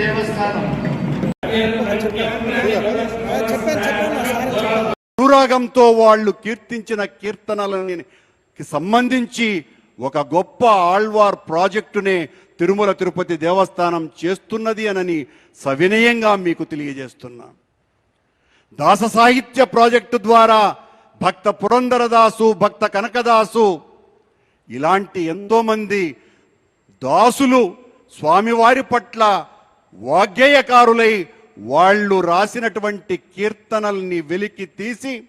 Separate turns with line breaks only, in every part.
దేవస్థానం.
అనురాగంతో వాళ్ళు కీర్తించిన కీర్తనలని సంబంధించి ఒక గొప్ప ఆళ్వార్ ప్రాజెక్టునే తిరుమల తిరుపతి దేవస్థానం చేస్తున్నది అనని సవినయంగా మీకు తెలియజేస్తున్నా. దాస సాహిత్య ప్రాజెక్టు ద్వారా భక్త పురందరదాసు భక్త కనకదాసు ఇలాంటి ఎంతోమంది దాసులు స్వామివారి పట్ల వాగ్గేయకారులై వాళ్ళు రాసినటువంటి కీర్తనల్ని వెలికి తీసి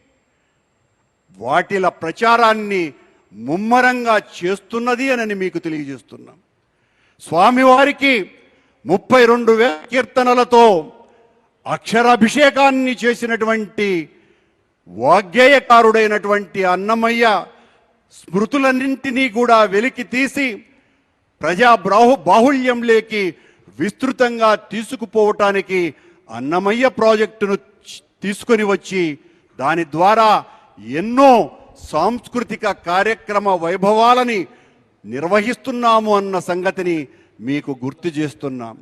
వాటిల ప్రచారాన్ని ముమ్మరంగా చేస్తున్నది అని మీకు తెలియజేస్తున్నాం. స్వామివారికి ముప్పై రెండు వేల కీర్తనలతో అక్షరాభిషేకాన్ని చేసినటువంటి వాగ్గేయకారుడైనటువంటి అన్నమయ్య స్మృతులన్నింటినీ కూడా వెలికి తీసి ప్రజా బాహు బాహుళ్యంలోకి విస్తృతంగా తీసుకుపోవటానికి అన్నమయ్య ప్రాజెక్టును తీసుకొని వచ్చి దాని ద్వారా ఎన్నో సాంస్కృతిక కార్యక్రమ వైభవాలని నిర్వహిస్తున్నాము అన్న సంగతిని మీకు గుర్తు చేస్తున్నాం.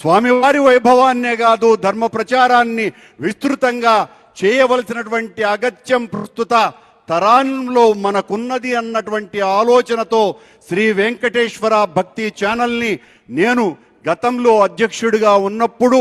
స్వామివారి వైభవాన్నే కాదు ధర్మ ప్రచారాన్ని విస్తృతంగా చేయవలసినటువంటి అగత్యం ప్రస్తుత తరాంలో మనకున్నది అన్నటువంటి ఆలోచనతో శ్రీ వెంకటేశ్వర భక్తి ఛానల్ని నేను గతంలో అధ్యక్షుడిగా ఉన్నప్పుడు